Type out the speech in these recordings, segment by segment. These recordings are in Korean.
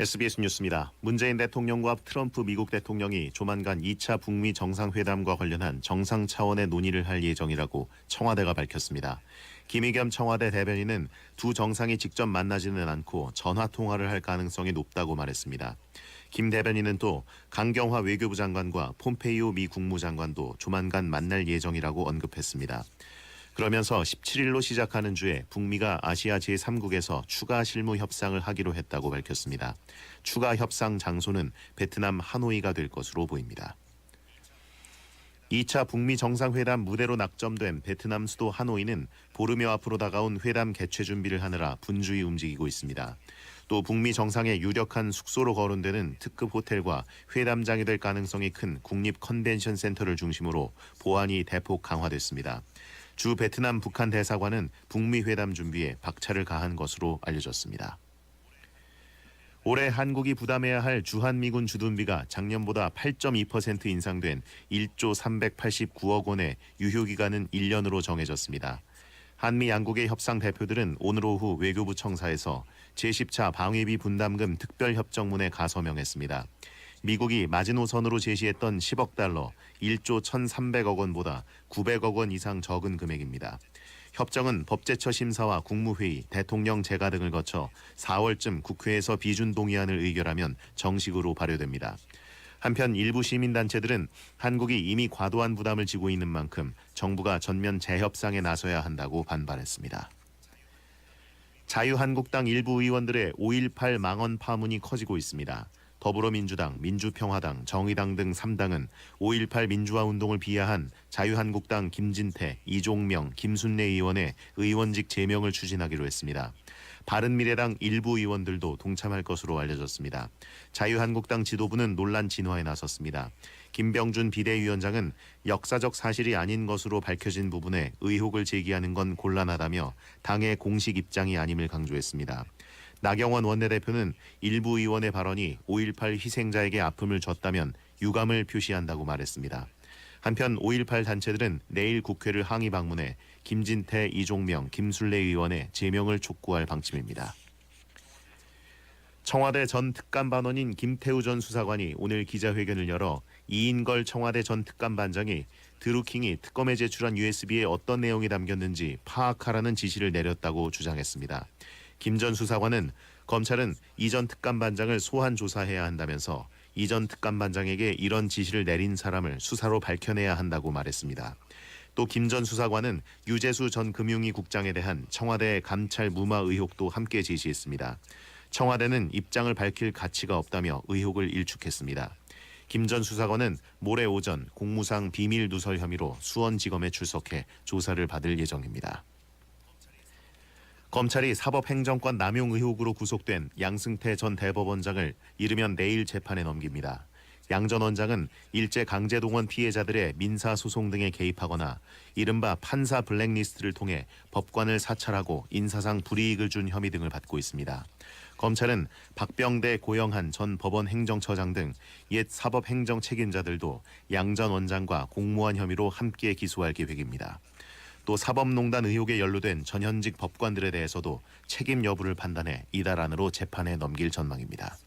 SBS 뉴스입니다. 문재인 대통령과 트럼프 미국 대통령이 조만간 2차 북미 정상회담과 관련한 정상 차원의 논의를 할 예정이라고 청와대가 밝혔습니다. 김의겸 청와대 대변인은 두 정상이 직접 만나지는 않고 전화 통화를 할 가능성이 높다고 말했습니다. 김 대변인은 또 강경화 외교부 장관과 폼페이오 미 국무장관도 조만간 만날 예정이라고 언급했습니다. 그러면서 17일로 시작하는 주에 북미가 아시아 제3국에서 추가 실무 협상을 하기로 했다고 밝혔습니다. 추가 협상 장소는 베트남 하노이가 될 것으로 보입니다. 2차 북미 정상회담 무대로 낙점된 베트남 수도 하노이는 보름여 앞으로 다가온 회담 개최 준비를 하느라 분주히 움직이고 있습니다. 또 북미 정상의 유력한 숙소로 거론되는 특급 호텔과 회담장이 될 가능성이 큰 국립 컨벤션 센터를 중심으로 보안이 대폭 강화됐습니다. 주 베트남 북한 대사관은 북미 회담 준비에 박차를 가한 것으로 알려졌습니다. 올해 한국이 부담해야 할 주한미군 주둔비가 작년보다 8.2% 인상된 1조 389억 원의 유효기간은 1년으로 정해졌습니다. 한미 양국의 협상 대표들은 오늘 오후 외교부 청사에서 제10차 방위비 분담금 특별협정문에 가서명했습니다. 미국이 마지노선으로 제시했던 10억 달러, 1조 1,300억 원보다 900억 원 이상 적은 금액입니다. 협정은 법제처 심사와 국무회의, 대통령 재가 등을 거쳐 4월쯤 국회에서 비준 동의안을 의결하면 정식으로 발효됩니다. 한편 일부 시민단체들은 한국이 이미 과도한 부담을 지고 있는 만큼 정부가 전면 재협상에 나서야 한다고 반발했습니다. 자유한국당 일부 의원들의 5.18 망언 파문이 커지고 있습니다. 더불어민주당, 민주평화당, 정의당 등 3당은 5.18 민주화 운동을 비하한 자유한국당 김진태, 이종명, 김순례 의원의 의원직 제명을 추진하기로 했습니다. 바른미래당 일부 의원들도 동참할 것으로 알려졌습니다. 자유한국당 지도부는 논란 진화에 나섰습니다. 김병준 비대위원장은 역사적 사실이 아닌 것으로 밝혀진 부분에 의혹을 제기하는 건 곤란하다며 당의 공식 입장이 아님을 강조했습니다. 나경원 원내대표는 일부 의원의 발언이 5.18 희생자에게 아픔을 줬다면 유감을 표시한다고 말했습니다. 한편 5.18 단체들은 내일 국회를 항의 방문해 김진태, 이종명, 김순례 의원의 제명을 촉구할 방침입니다. 청와대 전 특감반원인 김태우 전 수사관이 오늘 기자회견을 열어 이인걸 청와대 전 특감반장이 드루킹이 특검에 제출한 USB에 어떤 내용이 담겼는지 파악하라는 지시를 내렸다고 주장했습니다. 김 전 수사관은 검찰은 이전 특감반장을 소환 조사해야 한다면서 이전 특감반장에게 이런 지시를 내린 사람을 수사로 밝혀내야 한다고 말했습니다. 또 김 전 수사관은 유재수 전 금융위 국장에 대한 청와대 감찰 무마 의혹도 함께 제시했습니다. 청와대는 입장을 밝힐 가치가 없다며 의혹을 일축했습니다. 김전 수사관은 모레 오전 공무상 비밀 누설 혐의로 수원지검에 출석해 조사를 받을 예정입니다. 검찰이 사법행정권 남용 의혹으로 구속된 양승태 전 대법원장을 이르면 내일 재판에 넘깁니다. 양 전 원장은 일제 강제동원 피해자들의 민사소송 등에 개입하거나 이른바 판사 블랙리스트를 통해 법관을 사찰하고 인사상 불이익을 준 혐의 등을 받고 있습니다. 검찰은 박병대 고영한 전 법원 행정처장 등 옛 사법행정 책임자들도 양 전 원장과 공모한 혐의로 함께 기소할 계획입니다. 또 사법농단 의혹에 연루된 전현직 법관들에 대해서도 책임 여부를 판단해 이달 안으로 재판에 넘길 전망입니다.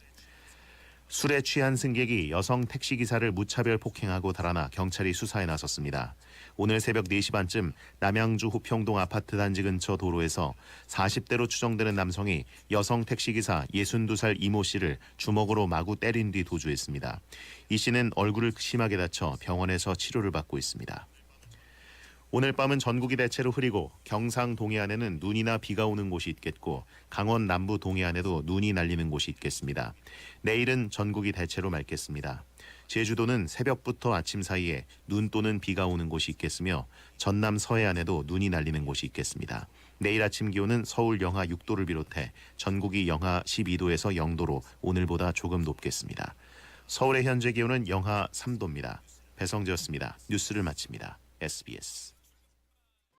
술에 취한 승객이 여성 택시 기사를 무차별 폭행하고 달아나 경찰이 수사에 나섰습니다. 오늘 새벽 4시 반쯤 남양주 호평동 아파트 단지 근처 도로에서 40대로 추정되는 남성이 여성 택시 기사 62살 이모 씨를 주먹으로 마구 때린 뒤 도주했습니다. 이 씨는 얼굴을 심하게 다쳐 병원에서 치료를 받고 있습니다. 오늘 밤은 전국이 대체로 흐리고 경상 동해안에는 눈이나 비가 오는 곳이 있겠고 강원 남부 동해안에도 눈이 날리는 곳이 있겠습니다. 내일은 전국이 대체로 맑겠습니다. 제주도는 새벽부터 아침 사이에 눈 또는 비가 오는 곳이 있겠으며 전남 서해안에도 눈이 날리는 곳이 있겠습니다. 내일 아침 기온은 서울 영하 6도를 비롯해 전국이 영하 12도에서 0도로 오늘보다 조금 높겠습니다. 서울의 현재 기온은 영하 3도입니다. 배성재였습니다. 뉴스를 마칩니다. SBS